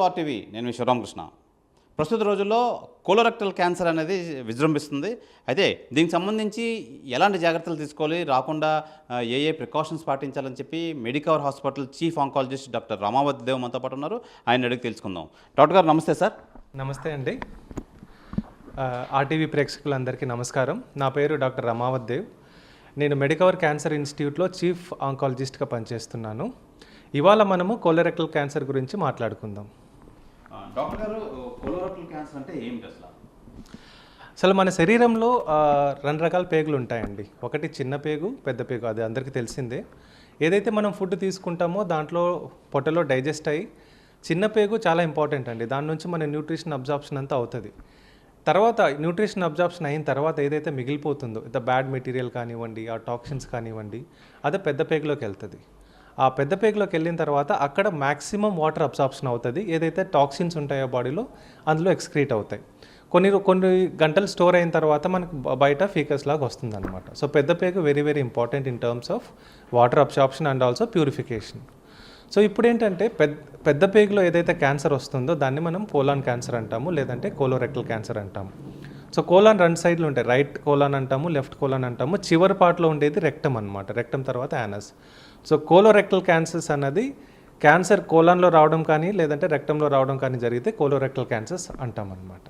To RTV నేను మీ శివరామకృష్ణ. ప్రస్తుత రోజుల్లో కోలోరెక్టల్ క్యాన్సర్ అనేది విజృంభిస్తుంది. అయితే దీనికి సంబంధించి ఎలాంటి జాగ్రత్తలు తీసుకోవాలి? రాకుండా ఏ ఏ ప్రికాషన్స్ పాటించాలని చెప్పి Medicover hospital chief oncologist doctor Ramavathi Dev మనతో పాటు ఉన్నారు. ఆయన అడిగి తెలుసుకుందాం. డాక్టర్ గారు నమస్తే సార్. నమస్తే అండి. ఆర్టీవీ ప్రేక్షకులందరికీ నమస్కారం. నా పేరు డాక్టర్ రమావత్ దేవ్. నేను మెడికవర్ క్యాన్సర్ ఇన్స్టిట్యూట్లో చీఫ్ ఆంకాలజిస్ట్గా పనిచేస్తున్నాను. ఇవాళ మనము కోలరెక్టల్ క్యాన్సర్ గురించి మాట్లాడుకుందాం. డాక్టర్ గారు క్యాన్సర్ అంటే అసలు? అసలు మన శరీరంలో రెండు రకాల పేగులు ఉంటాయండి. ఒకటి చిన్న పేగు పెద్ద పేగు అది అందరికీ తెలిసిందే. ఏదైతే మనం ఫుడ్ తీసుకుంటామో దాంట్లో పొట్టలో డైజెస్ట్ అయ్యి చిన్న పేగు చాలా ఇంపార్టెంట్ అండి. దాని నుంచి మన న్యూట్రిషన్ అబ్జార్ప్షన్ అంతా అవుతుంది. తర్వాత న్యూట్రిషన్ అబ్జార్ప్షన్ అయిన తర్వాత ఏదైతే మిగిలిపోతుందో ద బ్యాడ్ మెటీరియల్ కానివ్వండి ఆ టాక్సిన్స్ కానివ్వండి అదే పెద్ద పేగులోకి వెళ్తుంది. ఆ పెద్ద పేగులోకి వెళ్ళిన తర్వాత అక్కడ మ్యాక్సిమం వాటర్ అబ్సార్ప్షన్ అవుతుంది. ఏదైతే టాక్సిన్స్ ఉంటాయో బాడీలో అందులో ఎక్స్క్రీట్ అవుతాయి. కొన్ని కొన్ని గంటలు స్టోర్ అయిన తర్వాత మనకు బయట ఫీకస్ లాగా వస్తుంది అనమాట సో పెద్ద పేగు very very important in terms of water absorption and also purification so ఇప్పుడు ఏంటంటే పెద్ద పెద్ద పేగులో ఏదైతే క్యాన్సర్ వస్తుందో దాన్ని మనం కోలాన్ క్యాన్సర్ అంటాము లేదంటే కోలోరెక్టల్ క్యాన్సర్ అంటాము. సో కోలాన్ రెండు సైడ్లు ఉంటాయి. రైట్ కోలాన్ అంటాము లెఫ్ట్ కోలాన్ అంటాము. చివరి పార్ట్లో ఉండేది రెక్టమ్ అనమాట రెక్టమ్ తర్వాత యానస్ సో కోలోరెక్టల్ క్యాన్సర్స్ అన్నది క్యాన్సర్ కోలన్లో రావడం కానీ లేదంటే రెక్టంలో రావడం కానీ జరిగితే కోలోరెక్టల్ క్యాన్సర్స్ అంటాం అనమాట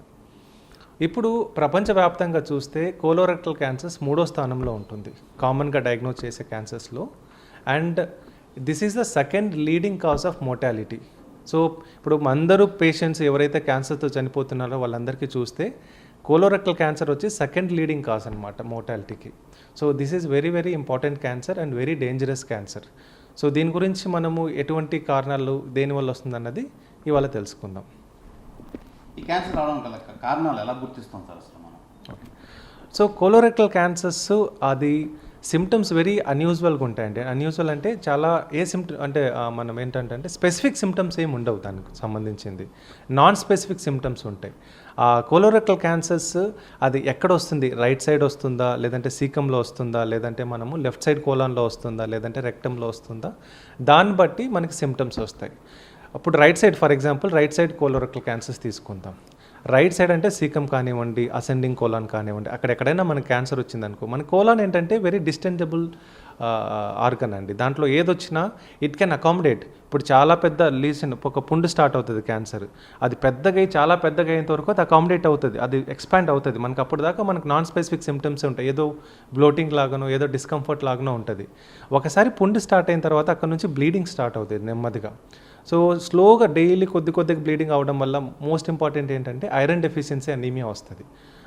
ఇప్పుడు ప్రపంచవ్యాప్తంగా చూస్తే కోలోరెక్టల్ క్యాన్సర్స్ మూడో స్థానంలో ఉంటుంది కామన్గా డయాగ్నోస్ చేసే క్యాన్సర్స్లో. And this is the second leading cause of mortality. So ఇప్పుడు అందరూ పేషెంట్స్ ఎవరైతే క్యాన్సర్తో చనిపోతున్నారో వాళ్ళందరికీ చూస్తే కోలోరెక్టల్ క్యాన్సర్ వచ్చి సెకండ్ లీడింగ్ కాజ్ అనమాట మోర్టాలిటీకి so this is very very important cancer and very dangerous cancer so దీని గురించి మనము ఎటువంటి కారణాలు దేనివల్ల వస్తుందన్నది ఇవాళ తెలుసుకుందాం. ఈ క్యాన్సర్ రావడం గల కారణాలు ఎలా గుర్తిస్తాం సార్ అసలు మనం? సో కోలోరెక్టల్ క్యాన్సర్స్ అది సిమ్టమ్స్ వెరీ అన్యూజువల్గా ఉంటాయండి. అన్యూజువల్ అంటే చాలా ఏ సిమ్టమ్ అంటే మనం ఏంటంటే అంటే స్పెసిఫిక్ సిమ్టమ్స్ ఏమి ఉండవు దానికి సంబంధించింది. నాన్ స్పెసిఫిక్ సిమ్టమ్స్ ఉంటాయి. ఆ కోలోరెక్టల్ క్యాన్సర్స్ అది ఎక్కడ వస్తుంది? రైట్ సైడ్ వస్తుందా? లేదంటే సీకంలో వస్తుందా? లేదంటే మనము లెఫ్ట్ సైడ్ కోలాన్లో వస్తుందా? లేదంటే రెక్టంలో వస్తుందా? దాన్ని బట్టి మనకి సిమ్టమ్స్ వస్తాయి. అప్పుడు right side for example right side colorectal cancers తీసుకుందాం. రైట్ సైడ్ అంటే సీకం కానివ్వండి అసెండింగ్ కోలాన్ కానివ్వండి అక్కడ ఎక్కడైనా మనకి క్యాన్సర్ వచ్చిందనుకో మన కోలాన్ ఏంటంటే వెరీ డిస్టెన్జబుల్ ఆర్గన్ అండి. దాంట్లో ఏదొచ్చినా ఇట్ కెన్ అకామిడేట్ ఇప్పుడు చాలా పెద్ద లీసన్ ఒక పుండు స్టార్ట్ అవుతుంది క్యాన్సర్ అది పెద్దగా అయి చాలా పెద్దగా అయ్యేంత వరకు అది అకామిడేట్ అవుతుంది అది ఎక్స్పాండ్ అవుతుంది. మనకు అప్పుడు దాకా మనకు నాన్ స్పెసిఫిక్ సిమ్టమ్స్ ఉంటాయి. ఏదో బ్లోటింగ్ లాగానో ఏదో డిస్కంఫర్ట్ లాగానో ఉంటుంది. ఒకసారి పుండు స్టార్ట్ అయిన తర్వాత అక్కడ నుంచి బ్లీడింగ్ స్టార్ట్ అవుతుంది నెమ్మదిగా. సో స్లోగా డైలీ కొద్ది కొద్దిగా బ్లీడింగ్ అవడం వల్ల మోస్ట్ ఇంపార్టెంట్ ఏంటంటే ఐరన్ డెఫిషియన్సీ అనీమియా వస్తుంది.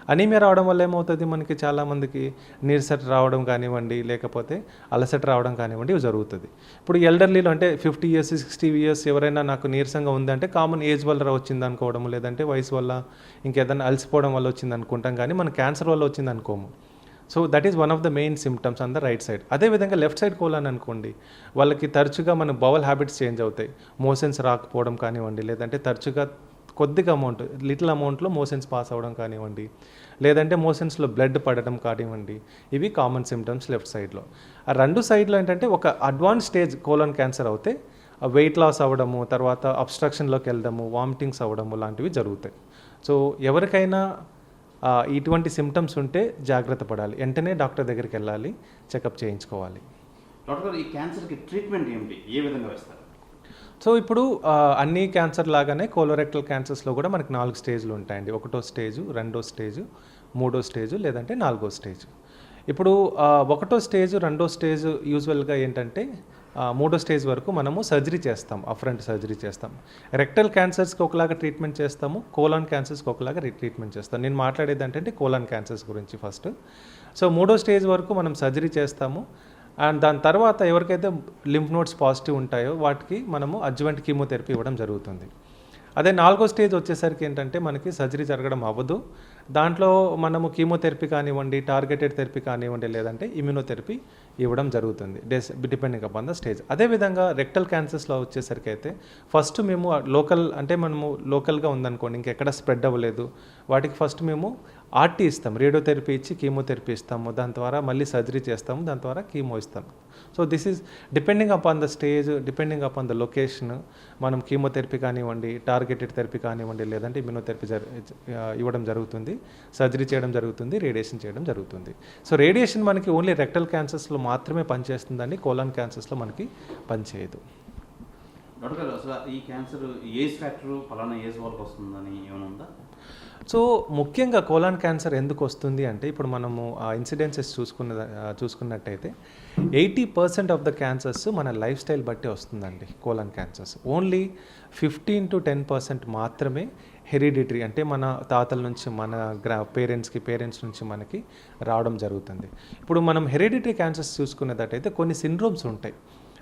అనీమియా రావడం వల్ల ఏమవుతుంది మనకి? చాలామందికి నీరసట రావడం కానివ్వండి లేకపోతే అలసట రావడం కానివ్వండి ఇవి జరుగుతుంది. ఇప్పుడు ఎల్డర్లీలో అంటే ఫిఫ్టీ ఇయర్స్ సిక్స్టీ ఇయర్స్ ఎవరైనా నాకు నీరసంగా ఉందంటే కామన్ ఏజ్ వల్ల వచ్చింది అనుకోవడం లేదంటే వయసు వల్ల ఇంకేదైనా అలసిపోవడం వల్ల వచ్చింది అనుకుంటాం కానీ మన క్యాన్సర్ వల్ల వచ్చింది అనుకోము so that is one of the main symptoms on the right side అదేవిధంగా లెఫ్ట్ సైడ్ కోలాన్ అనుకోండి వాళ్ళకి తరచుగా మన బవల్ హ్యాబిట్స్ చేంజ్ అవుతాయి. మోషన్స్ రాకపోవడం కానివ్వండి లేదంటే తరచుగా కొద్దిగా అమౌంట్ లిటిల్ అమౌంట్లో మోషన్స్ పాస్ అవ్వడం కానివ్వండి లేదంటే మోషన్స్లో బ్లడ్ పడడం కానివ్వండి ఇవి కామన్ సిమ్టమ్స్ లెఫ్ట్ సైడ్లో ఆ రెండు సైడ్లో ఏంటంటే ఒక అడ్వాన్స్ స్టేజ్ కోలన్ క్యాన్సర్ అవుతే వెయిట్ లాస్ అవ్వడము తర్వాత అబ్స్ట్రక్షన్లోకి వెళ్ళడము వామిటింగ్స్ అవ్వడము లాంటివి జరుగుతాయి. సో ఎవరికైనా ఇటువంటి సిమ్టమ్స్ ఉంటే జాగ్రత్త పడాలి. వెంటనే డాక్టర్ దగ్గరికి వెళ్ళాలి చెకప్ చేయించుకోవాలి. డాక్టర్ ఈ క్యాన్సర్కి ట్రీట్మెంట్ ఏమిటి? ఏ విధంగా వేస్తారు? సో ఇప్పుడు అన్ని క్యాన్సర్ లాగానే కోలోరెక్టల్ క్యాన్సర్స్లో కూడా మనకి నాలుగు స్టేజ్లు ఉంటాయండి. ఒకటో స్టేజ్ రెండో స్టేజ్ మూడో స్టేజ్ లేదంటే నాలుగో స్టేజ్. ఇప్పుడు ఒకటో స్టేజ్ రెండో స్టేజ్ యూజువల్గా ఏంటంటే మూడో స్టేజ్ వరకు మనము సర్జరీ చేస్తాం అఫ్రంట్ సర్జరీ చేస్తాం. రెక్టల్ క్యాన్సర్స్కి ఒకలాగా ట్రీట్మెంట్ చేస్తాము కోలాన్ క్యాన్సర్స్కి ఒకలాగా ట్రీట్మెంట్ చేస్తాం. నేను మాట్లాడేది ఏంటంటే కోలాన్ క్యాన్సర్స్ గురించి ఫస్ట్. సో మూడో స్టేజ్ వరకు మనం సర్జరీ చేస్తాము. అండ్ దాని తర్వాత ఎవరికైతే లింఫ్ నోట్స్ పాజిటివ్ ఉంటాయో వాటికి మనము అడ్జువెంట్ కీమోథెరపీ ఇవ్వడం జరుగుతుంది. అదే నాలుగో స్టేజ్ వచ్చేసరికి ఏంటంటే మనకి సర్జరీ జరగడం అవ్వదు. దాంట్లో మనము కీమోథెరపీ కానివ్వండి టార్గెటెడ్ థెరపీ కానివ్వండి లేదంటే ఇమ్యూనోథెరపీ ఇవ్వడం జరుగుతుంది. డెస్ డిపెండింగ్ అపాన్ ద స్టేజ్. అదేవిధంగా రెక్టల్ క్యాన్సర్స్లో వచ్చేసరికి అయితే ఫస్ట్ మేము లోకల్ అంటే మనము లోకల్గా ఉందనుకోండి ఇంకెక్కడ స్ప్రెడ్ అవ్వలేదు. వాటికి ఫస్ట్ మేము ఆర్టీ ఇస్తాం రేడియోథెరపీ ఇచ్చి కీమోథెరపీ ఇస్తాము దాని ద్వారా మళ్ళీ సర్జరీ చేస్తాము దాని ద్వారా కీమో ఇస్తాం so this is depending upon the stage depending upon the location మనం కీమోథెరపీ కానివ్వండి టార్గెటెడ్ థెరపీ కానివ్వండి లేదంటే ఇమ్యూనోథెరపీ జరి ఇవ్వడం జరుగుతుంది సర్జరీ చేయడం జరుగుతుంది రేడియేషన్ చేయడం జరుగుతుంది. సో రేడియేషన్ మనకి ఓన్లీ రెక్టల్ క్యాన్సర్స్లో మాత్రమే పనిచేస్తుందండి కోలాన్ క్యాన్సర్స్లో మనకి పనిచేయదు. డాక్టర్ గారు అసలు ఈ క్యాన్సర్ ఏజ్ ఫ్యాక్టర్ ఫలానా ఏజ్ వాళ్ళకి వస్తుందని ఏమైనా ఉందా? సో ముఖ్యంగా కోలాన్ క్యాన్సర్ ఎందుకు వస్తుంది అంటే ఇప్పుడు మనము ఆ ఇన్సిడెన్సెస్ చూసుకున్న చూసుకున్నట్టయితే eighty percent of the cancers మన లైఫ్ స్టైల్ బట్టి వస్తుందండి colon cancers. Only fifteen to ten percent మాత్రమే హెరిడిటరీ అంటే మన తాతల నుంచి మన గ్రా పేరెంట్స్కి పేరెంట్స్ నుంచి మనకి రావడం జరుగుతుంది. ఇప్పుడు మనం హెరిడిటరీ క్యాన్సర్స్ చూసుకునేటట్టయితే కొన్ని సిండ్రోమ్స్ ఉంటాయి.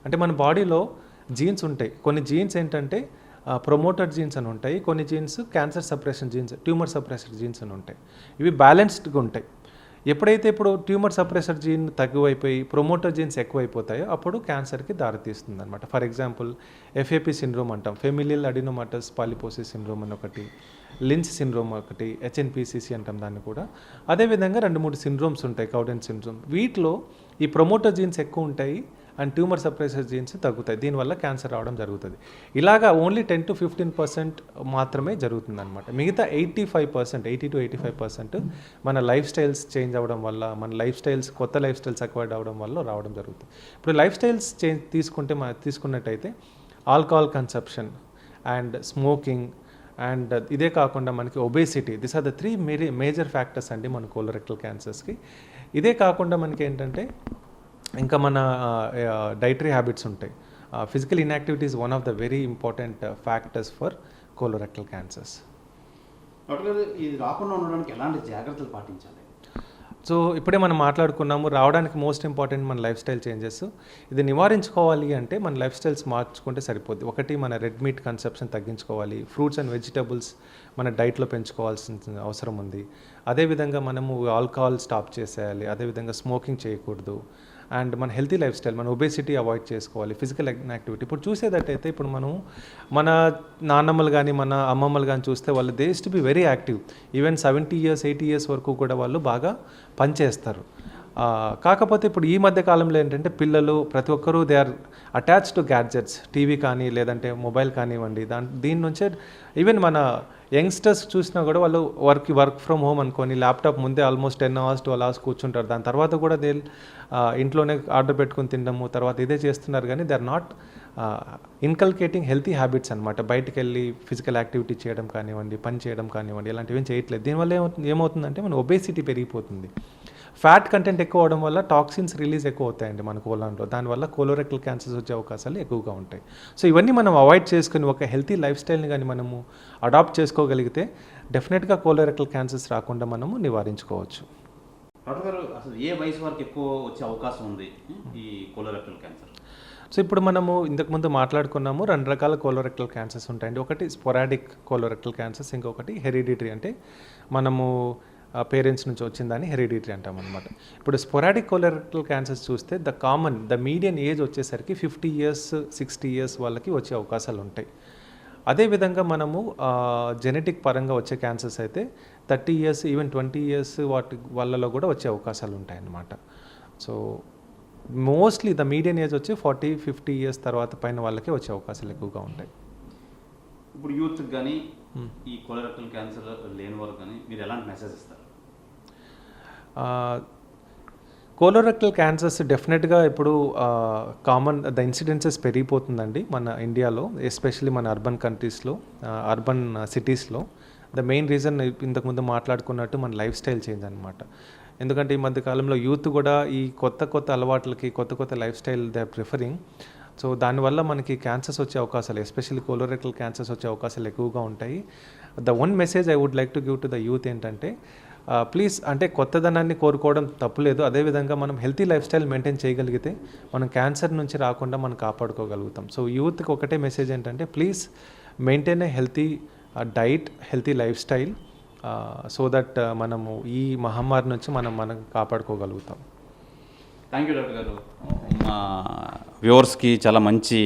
అంటే మన బాడీలో జీన్స్ ఉంటాయి. కొన్ని జీన్స్ ఏంటంటే ప్రొమోటర్ జీన్స్ అని ఉంటాయి. కొన్ని genes cancer suppression genes tumour suppressor genes అని ఉంటాయి. ఇవి బ్యాలెన్స్డ్గా ఉంటాయి. ఎప్పుడైతే ఇప్పుడు ట్యూమర్ సప్రెసర్ జీన్ తగ్గువైపోయి ప్రొమోటర్ జీన్స్ ఎక్కువైపోతాయో అప్పుడు క్యాన్సర్కి దారితీస్తుంది అనమాట ఫర్ ఎగ్జాంపుల్ ఎఫ్ఏపి సిండ్రోమ్ అంటాం. ఫెమిలియల్ అడినోమాటస్ పాలిపోసిస్ సిండ్రోమ్ అని ఒకటి లిన్స్ సిండ్రోమ్ ఒకటి హెచ్ఎన్పిసిసి అంటాం దాన్ని కూడా. అదేవిధంగా రెండు మూడు సిండ్రోమ్స్ ఉంటాయి. కౌడెన్ సిండ్రోమ్ వీటిలో ఈ ప్రొమోటర్ జీన్స్ ఎక్కువ ఉంటాయి అండ్ ట్యూమర్ సప్రెసర్ జీన్స్ తగ్గుతాయి. దీనివల్ల క్యాన్సర్ రావడం జరుగుతుంది. ఇలాగా only ten to fifteen percent మాత్రమే జరుగుతుంది అనమాట మిగతా eighty five percent eighty two eighty five percent మన లైఫ్ స్టైల్స్ చేంజ్ అవ్వడం వల్ల మన లైఫ్ స్టైల్స్ కొత్త లైఫ్ స్టైల్స్ అక్వైర్డ్ అవ్వడం వల్ల రావడం జరుగుతుంది. ఇప్పుడు లైఫ్ స్టైల్స్ చేంజ్ తీసుకుంటే మనం తీసుకున్నట్టయితే alcohol consumption and smoking and ఇదే కాకుండా మనకి obesity this are the three Mary major factors అండి మన కోలరెక్టల్ క్యాన్సర్స్కి ఇదే కాకుండా మనకి ఏంటంటే ఇంకా మన డైటరీ హ్యాబిట్స్ ఉంటాయి. Physical inactivity is one of the very important factors for colorectal cancers doctor ఇది రాకుండా ఉండడానికి ఎలాంటి జాగ్రత్తలు పాటించాలి? సో ఇప్పుడే మనం మాట్లాడుకున్నాము రావడానికి మోస్ట్ ఇంపార్టెంట్ మన లైఫ్ స్టైల్ చేంజెస్ ఇది నివారించుకోవాలి అంటే మన లైఫ్ స్టైల్స్ మార్చుకుంటే సరిపోద్ది. ఒకటి మన రెడ్ మీట్ కన్సెప్షన్ తగ్గించుకోవాలి. ఫ్రూట్స్ అండ్ వెజిటబుల్స్ మన డైట్లో పెంచుకోవాల్సిన అవసరం ఉంది. అదేవిధంగా మనము ఆల్కహాల్ స్టాప్ చేసేయాలి. అదేవిధంగా స్మోకింగ్ చేయకూడదు. అండ్ మన హెల్తీ లైఫ్ స్టైల్ మన ఒబేసిటీ అవాయిడ్ చేసుకోవాలి ఫిజికల్ యాక్టివిటీ ఇప్పుడు చూసేదట్టయితే ఇప్పుడు మనం మన నాన్నమ్మలు కానీ మన అమ్మమ్మలు కానీ చూస్తే వాళ్ళు they to be very active even seventy years eighty years వరకు కూడా వాళ్ళు బాగా పనిచేస్తారు. కాకపోతే ఇప్పుడు ఈ మధ్య కాలంలో ఏంటంటే పిల్లలు ప్రతి ఒక్కరూ they are attach to gadgets TV కానీ లేదంటే మొబైల్ కానివ్వండి. దాని దీని నుంచే ఈవెన్ మన యంగ్స్టర్స్ చూసినా కూడా వాళ్ళు వర్క్ వర్క్ ఫ్రమ్ హోమ్ అనుకొని ల్యాప్టాప్ ముందే almost ten hours twelve hours కూర్చుంటారు. దాని తర్వాత కూడా దే ఇంట్లోనే ఆర్డర్ పెట్టుకుని తినడము తర్వాత ఇదే చేస్తున్నారు కానీ they are not inculcating healthy habits అనమాట బయటకు వెళ్ళి ఫిజికల్ యాక్టివిటీ చేయడం కానివ్వండి పని చేయడం కానివ్వండి ఇలాంటివి ఏం చేయట్లేదు. దీనివల్ల ఏమవుతుందంటే మన ఒబేసిటీ పెరిగిపోతుంది. ఫ్యాట్ కంటెంట్ ఎక్కువ అవడం వల్ల టాక్సిన్స్ రిలీజ్ ఎక్కువ అవుతాయండి మన కోలాన్లో దానివల్ల కోలోరెక్టల్ క్యాన్సర్స్ వచ్చే అవకాశాలు ఎక్కువగా ఉంటాయి. సో ఇవన్నీ మనం అవాయిడ్ చేసుకుని ఒక హెల్తీ లైఫ్ స్టైల్ని కానీ మనము అడాప్ట్ చేసుకోగలిగితే డెఫినెట్గా కోలోరెక్టల్ క్యాన్సర్స్ రాకుండా మనము నివారించుకోవచ్చు. డాక్టర్ గారు అసలు ఏ వయసు వరకు ఎక్కువ వచ్చే అవకాశం ఉంది ఈ కోలోరెక్టల్ క్యాన్సర్? సో ఇప్పుడు మనము ఇంతకుముందు మాట్లాడుకున్నాము రెండు రకాల కోలోరెక్టల్ క్యాన్సర్స్ ఉంటాయండి. ఒకటి స్పొరాడిక్ కోలోరెక్టల్ క్యాన్సర్స్ ఇంకొకటి హెరిడిటరీ. అంటే మనము పేరెంట్స్ నుంచి వచ్చిందని హెరిడిటరీ అంటాం అనమాట ఇప్పుడు స్పొరాడిక్ కోలోరెక్టల్ క్యాన్సర్స్ చూస్తే the common the median age వచ్చేసరికి ఫిఫ్టీ ఇయర్స్ సిక్స్టీ ఇయర్స్ వాళ్ళకి వచ్చే అవకాశాలు ఉంటాయి. అదేవిధంగా మనము జెనెటిక్ పరంగా వచ్చే క్యాన్సర్స్ అయితే thirty years even twenty years వాటి వాళ్ళలో కూడా వచ్చే అవకాశాలు ఉంటాయన్నమాట. So mostly the median age వచ్చి ఫార్టీ ఫిఫ్టీ ఇయర్స్ తర్వాత పైన వాళ్ళకే వచ్చే అవకాశాలు ఎక్కువగా ఉంటాయి. ఇప్పుడు యూత్ కానీ ఈ కోలోరెక్టల్ క్యాన్సర్ లేని వాళ్ళకి కానీ మీరు ఎలాంటి మెసేజ్ ఇస్తారు? కోలోరెక్టల్ క్యాన్సర్స్ డెఫినెట్గా ఇప్పుడు కామన్ ద ఇన్సిడెన్సెస్ పెరిగిపోతుందండి మన ఇండియాలో ఎస్పెషల్లీ మన అర్బన్ కంట్రీస్లో అర్బన్ సిటీస్లో ద మెయిన్ రీజన్ ఇంతకుముందు మాట్లాడుకున్నట్టు మన లైఫ్ స్టైల్ చేంజ్ అనమాట ఎందుకంటే ఈ మధ్య కాలంలో యూత్ కూడా ఈ కొత్త కొత్త అలవాట్లకి కొత్త కొత్త life style they preferring so దానివల్ల మనకి క్యాన్సర్స్ వచ్చే అవకాశాలు ఎస్పెషల్లీ కోలోరెక్టల్ క్యాన్సర్స్ వచ్చే అవకాశాలు ఎక్కువగా ఉంటాయి. The one message I would like to give to the youth ఏంటంటే ప్లీజ్ అంటే కొత్తదనాన్ని కోరుకోవడం తప్పులేదు. అదేవిధంగా మనం హెల్తీ లైఫ్ స్టైల్ మెయింటైన్ చేయగలిగితే మనం క్యాన్సర్ నుంచి రాకుండా మనం కాపాడుకోగలుగుతాం. సో యూత్కి ఒకటే మెసేజ్ ఏంటంటే please maintain a healthy diet healthy life style so that మనము ఈ మహమ్మారి నుంచి మనం మనం కాపాడుకోగలుగుతాం. థ్యాంక్ యూ డాక్టర్ గారు మా వ్యూవర్స్కి చాలా మంచి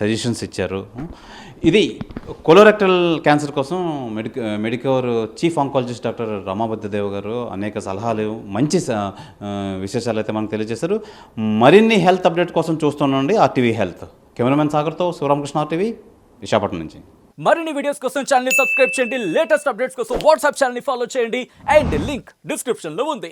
సజెషన్స్ ఇచ్చారు. ఇది కొలోరెక్టల్ క్యాన్సర్ కోసం medica Medicover chief oncologist doctor Ramabuddhadev గారు అనేక సలహాలు మంచి విశేషాలు అయితే మనకు తెలియజేశారు. మరిన్ని హెల్త్ అప్డేట్ కోసం చూస్తుండండి ఆర్టీవీ హెల్త్. కెమెరామెన్ సాగర్తో శివరామకృష్ణ ఆర్టీవీ విశాఖపట్నం నుంచి. మరిన్ని వీడియోస్ కోసం ఛానల్ని సబ్స్క్రైబ్ చేయండి. లేటెస్ట్ అప్డేట్స్ కోసం వాట్సాప్ ఛానల్ని ఫాలో చేయండి. అండ్ లింక్ డిస్క్రిప్షన్లో ఉంది.